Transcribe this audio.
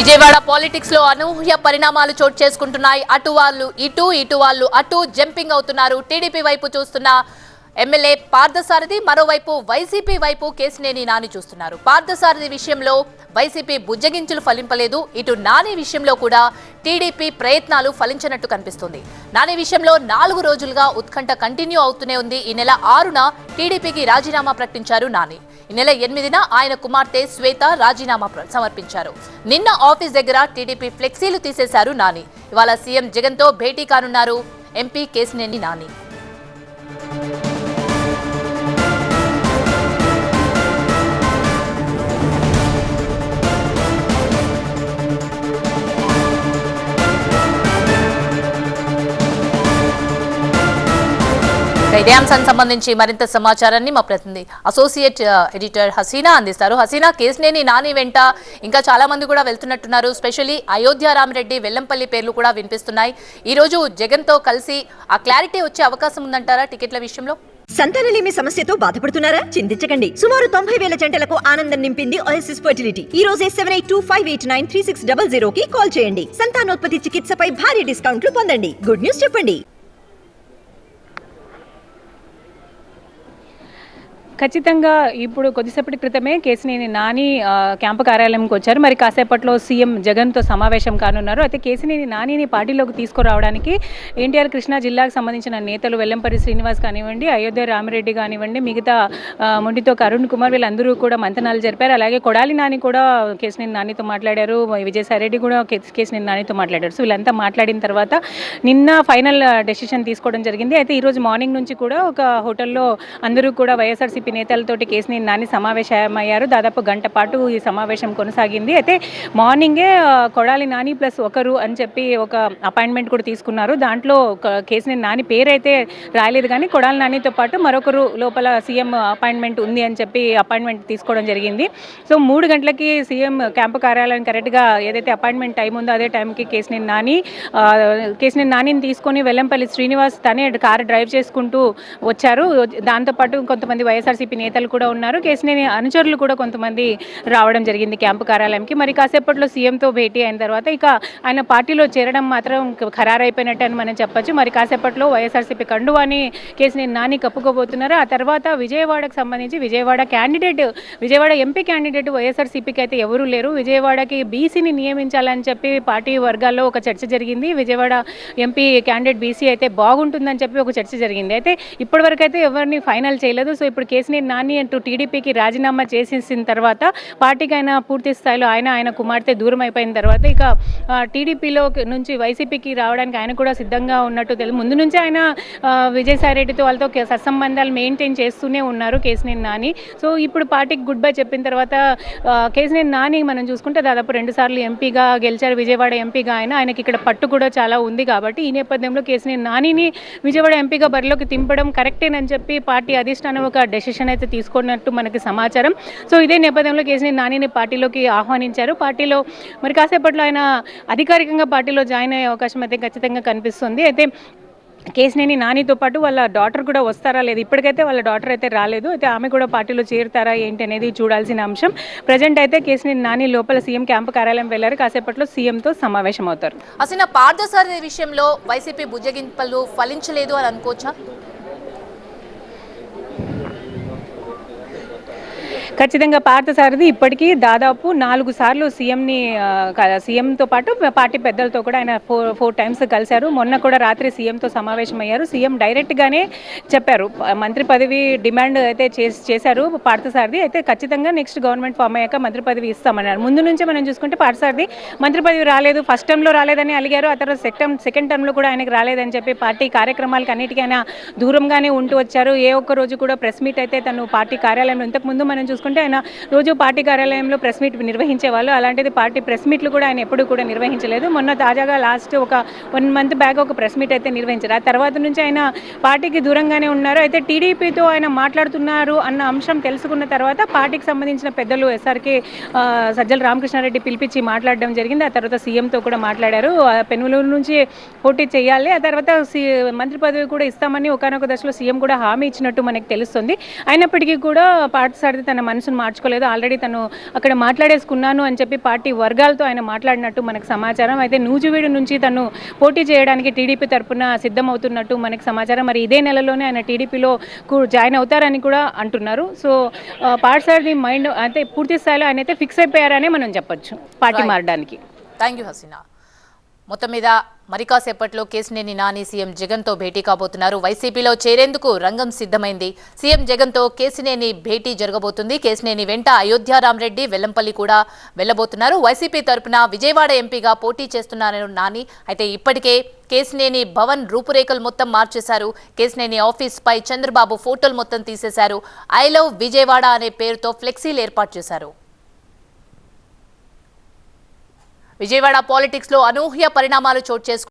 విజయవాడ పాలిటిక్స్లో అనూహ్య పరిణామాలు చోటు చేసుకుంటున్నాయి. అటు వాళ్ళు ఇటు ఇటు వాళ్ళు అటు జంపింగ్ అవుతున్నారు. టీడీపీ వైపు చూస్తున్న ఎమ్మెల్యే పార్థసారథి మరోవైపు వైసీపీ వైపు కేసినేని నాని చూస్తున్నారు. పార్థసారథి విషయంలో వైసీపీ బుజ్జగించులు ఫలింపలేదు. ఇటు నాని విషయంలో కూడా టీడీపీ ప్రయత్నాలు ఫలించినట్టు కనిపిస్తుంది. నాని విషయంలో నాలుగు రోజులుగా ఉత్కంఠ కంటిన్యూ అవుతూనే ఉంది. ఈ నెల ఆరున టీడీపీకి రాజీనామా ప్రకటించారు నాని. ఈ నెల ఎనిమిదిన ఆయన కుమార్తె శ్వేత రాజీనామా సమర్పించారు. నిన్న ఆఫీస్ దగ్గర టీడీపీ ఫ్లెక్సీలు తీసేశారు నాని. ఇవాళ సీఎం జగన్తో భేటీ కానున్నారు ఎంపీ కేసినేని నాని. ఇదే అంశానికి సంబంధించి మరింత సమాచారాన్ని మా ప్రతినిధి అసోసియేట్ ఎడిటర్ హసీనా అందిస్తారు. హసీనా కేసునేని నాని వెంట ఇంకా చాలా మంది కూడా వెళ్తున్నట్టున్నారు. స్పెషల్లీ అయోధ్య రామరెడ్డి వెల్లంపల్లి పేర్లు కూడా వినిపిస్తున్నాయి. ఈ రోజు జగన్తో కలిసి ఆ క్లారిటీ వచ్చే అవకాశం ఉందంటారా టికెట్ల విషయంలో? సంతానలేమి సమస్యతో బాధపడుతున్నారా? చింతించకండి. సుమారు తొంభై వేల జంటలకు ఆనందం నింపింది ఓఎస్ఎస్ ఫర్టిలిటీ ఈ రోజే seven eight two five eight nine three six double zero కి కాల్ చేయండి. సంతానోత్పత్తి చికిత్సపై భారీ డిస్కౌంట్లు పొందండి. గుడ్ న్యూస్ చెప్పండి. ఖచ్చితంగా ఇప్పుడు కొద్దిసేపటి క్రితమే కేసినేని నాని క్యాంపు కార్యాలయంకి వచ్చారు. మరి కాసేపట్లో సీఎం జగన్తో సమావేశం కానున్నారు. అయితే కేసినేని నానిని పార్టీలోకి తీసుకురావడానికి ఎన్టీఆర్ కృష్ణా జిల్లాకు సంబంధించిన నేతలు వెల్లంపల్లి శ్రీనివాస్ కానివ్వండి అయోధ్య రామిరెడ్డి కానివ్వండి మిగతా మొండితో అరుణ్ కుమార్ వీళ్ళందరూ కూడా మంతనాలు జరిపారు. అలాగే కొడాలి నాని కూడా కేసినేని నానితో మాట్లాడారు. విజయసాయిరెడ్డి కూడా కేసినేని నానితో మాట్లాడారు. సో వీళ్ళంతా మాట్లాడిన తర్వాత నిన్న ఫైనల్ డెసిషన్ తీసుకోవడం జరిగింది. అయితే ఈరోజు మార్నింగ్ నుంచి కూడా ఒక హోటల్లో అందరూ కూడా వైఎస్ఆర్సీపీ నేతలతోటి కేసినేని నాని సమావేశమయ్యారు. దాదాపు గంట పాటు ఈ సమావేశం కొనసాగింది. అయితే మార్నింగే కొడాలి నాని ప్లస్ ఒకరు అని చెప్పి ఒక అపాయింట్మెంట్ కూడా తీసుకున్నారు. దాంట్లో ఒక నాని పేరైతే రాయలేదు కానీ కొడాలి నానితో పాటు మరొకరు లోపల సీఎం అపాయింట్మెంట్ ఉంది అని చెప్పి అపాయింట్మెంట్ తీసుకోవడం జరిగింది. సో మూడు గంటలకి సీఎం క్యాంపు కార్యాలయం కరెక్ట్గా ఏదైతే అపాయింట్మెంట్ టైం ఉందో అదే టైంకి కేసినేని నాని ఆ, నానిని తీసుకొని వెల్లంపల్లి శ్రీనివాస్ తనే కారు డ్రైవ్ చేసుకుంటూ వచ్చారు. దాంతోపాటు కొంతమంది వైఎస్ఆర్సీపీ నేతలు కూడా ఉన్నారు. కేసినేని అనుచరులు కూడా కొంతమంది రావడం జరిగింది క్యాంపు కార్యాలయంకి. మరి కాసేపట్లో సీఎంతో భేటీ అయిన తర్వాత ఇక ఆయన పార్టీలో చేరడం మాత్రం ఖరారైపోయినట్టు అని మనం చెప్పొచ్చు. మరి కాసేపట్లో వైఎస్ఆర్సీపీ కండువాని కేసినేని నాని కప్పుకోబోతున్నారు. ఆ తర్వాత విజయవాడకు సంబంధించి Vijayawada candidate Vijayawada MP candidate వైఎస్ఆర్సీపీకి అయితే ఎవరూ లేరు. విజయవాడకి బీసీని నియమించాలని చెప్పి పార్టీ వర్గాల్లో ఒక చర్చ జరిగింది. విజయవాడ ఎంపీ క్యాండిడేట్ బీసీ అయితే బాగుంటుందని చెప్పి ఒక చర్చ జరిగింది. అయితే ఇప్పటివరకు అయితే ఎవరిని ఫైనల్ చేయలేదు. సో ఇప్పుడు కేసినేని నాని అంటూ టీడీపీకి రాజీనామా చేసేసిన తర్వాత పార్టీకి ఆయన పూర్తి స్థాయిలో ఆయన ఆయన కుమార్తె దూరం అయిపోయిన తర్వాత ఇక టీడీపీలో నుంచి వైసీపీకి రావడానికి ఆయన కూడా సిద్ధంగా ఉన్నట్టు తెలుసు. ముందు నుంచి ఆయన విజయసాయి రెడ్డితో వాళ్ళతో సత్సంబంధాలు మెయింటైన్ చేస్తూనే ఉన్నారు కేసినేని నాని. సో ఇప్పుడు పార్టీకి గుడ్ బై చెప్పిన తర్వాత కేసినేని నాని మనం చూసుకుంటే దాదాపు రెండుసార్లు ఎంపీగా గెలిచారు. విజయవాడ ఎంపీగా ఆయన ఆయనకి ఇక్కడ పట్టు కూడా చాలా ఉంది కాబట్టి ఈ నేపథ్యంలో కేసినేని నానిని విజయవాడ ఎంపీగా బరిలోకి తింపడం కరెక్టేనని చెప్పి పార్టీ అధిష్టానం ఒక డెసిషన్ అయితే తీసుకున్నట్టు మనకి సమాచారం. సో ఇదే నేపథ్యంలో కేసీఆర్ నానిని పార్టీలోకి ఆహ్వానించారు. పార్టీలో మరి కాసేపట్లో ఆయన అధికారికంగా పార్టీలో జాయిన్ అయ్యే అవకాశం అయితే ఖచ్చితంగా కనిపిస్తుంది. అయితే కేసినేని నానితో పాటు వాళ్ళ డాటర్ కూడా వస్తారా లేదు? ఇప్పటికైతే వాళ్ళ డాటర్ అయితే రాలేదు. అయితే ఆమె కూడా పార్టీలో చేరుతారా ఏంటి అనేది చూడాల్సిన అంశం. ప్రజెంట్ అయితే కేసినేని నాని లోపల సీఎం క్యాంపు కార్యాలయం వెళ్ళారు. కాసేపట్లో సీఎంతో సమావేశం అవుతారు అసలు పార్థసారథి విషయంలో వైసీపీ బుజ్జగింపలు ఫలించలేదు అని అనుకోవచ్చా? ఖచ్చితంగా పార్థసారథి ఇప్పటికీ దాదాపు నాలుగు సార్లు సీఎంని క- సీఎంతో పాటు పార్టీ పెద్దలతో కూడా ఆయన ఫోర్ ఫోర్ టైమ్స్ కలిశారు. మొన్న కూడా రాత్రి సీఎంతో సమావేశమయ్యారు. సీఎం డైరెక్ట్గానే చెప్పారు. మంత్రి పదవి డిమాండ్ అయితే చేశారు పార్థసారథి అయితే ఖచ్చితంగా నెక్స్ట్ గవర్నమెంట్ ఫామ్ అయ్యాక మంత్రి పదవి ఇస్తామన్నారు. ముందు నుంచే మనం చూసుకుంటే పార్థసారథి మంత్రి పదవి రాలేదు. ఫస్ట్ టైంలో రాలేదని అలిగారు. ఆ తర్వాత సెకండ్ సెకండ్ టర్మ్లో కూడా ఆయనకు రాలేదని చెప్పి పార్టీ కార్యక్రమాలకు అన్నిటికైనా దూరంగానే ఉంటూ వచ్చారు. ఏ ఒక్క రోజు కూడా ప్రెస్ మీట్ అయితే తను పార్టీ కార్యాలయంలో. ఇంతకుముందు మనం చూసుకుంటే ఆయన రోజు పార్టీ కార్యాలయంలో ప్రెస్ మీట్ నిర్వహించేవాళ్ళు. అలాంటిది పార్టీ ప్రెస్ మీట్లు కూడా ఆయన ఎప్పుడూ కూడా నిర్వహించలేదు. మొన్న తాజాగా లాస్ట్ ఒక వన్ మంత్ బ్యాక్ ఒక ప్రెస్ మీట్ అయితే నిర్వహించారు. ఆ తర్వాత నుంచి ఆయన పార్టీకి దూరంగానే ఉన్నారు. అయితే టీడీపీతో ఆయన మాట్లాడుతున్నారు అన్న అంశం తెలుసుకున్న తర్వాత పార్టీకి సంబంధించిన పెద్దలు ఎస్ఆర్కే సజ్జల రామకృష్ణారెడ్డి పిలిపించి మాట్లాడడం జరిగింది. ఆ తర్వాత సీఎంతో కూడా మాట్లాడారు. ఆ, నుంచి పోటీ చేయాలి. ఆ తర్వాత సి- మంత్రి పదవి కూడా ఇస్తామని ఒకనొక దశలో సీఎం కూడా హామీ ఇచ్చినట్టు మనకు తెలుస్తుంది. అయినప్పటికీ కూడా పార్థసారథి తన మనసు మనసును మార్చుకోలేదు. ఆల్రెడీ తను అక్కడ మాట్లాడేసుకున్నాను అని చెప్పి పార్టీ వర్గాలతో ఆయన మాట్లాడినట్టు మనకు సమాచారం. అయితే నూజివీడు నుంచి తను పోటీ చేయడానికి టీడీపీ తరపున సిద్ధమవుతున్నట్టు మనకు సమాచారం. మరి ఇదే నెలలోనే ఆయన టీడీపీలో జాయిన్ అవుతారని కూడా అంటున్నారు. సో ఆ, పార్సారథి మైండ్ అయితే పూర్తి స్థాయిలో ఆయన అయితే ఫిక్స్ అయిపోయారనే మనం చెప్పొచ్చు. పార్టీ. మారడానికి. థ్యాంక్ యూ హసీనా మొత్తం మీద మరి కాసేపట్లో కేసినేని నాని సీఎం జగన్తో భేటీ కాబోతున్నారు. వైసీపీలో చేరేందుకు రంగం సిద్ధమైంది. సీఎం జగన్తో కేసినేని భేటీ జరగబోతుంది. కేసినేని వెంట అయోధ్యారామరెడ్డి వెల్లంపల్లి కూడా వెళ్ళబోతున్నారు వైసీపీ తరపున విజయవాడ ఎంపీగా పోటీ చేస్తున్నారు నాని. అయితే ఇప్పటికే కేసినేని భవన్ రూపురేఖలు మొత్తం మార్చేశారు. కేసినేని ఆఫీస్ పై చంద్రబాబు ఫోటోలు మొత్తం తీసేశారు. ఐ లవ్ విజయవాడ అనే పేరుతో ఫ్లెక్సీలు ఏర్పాటు చేశారు. విజయవాడ పాలిటిక్స్లో అనూహ్య పరిణామాలు చోటు చేసుకు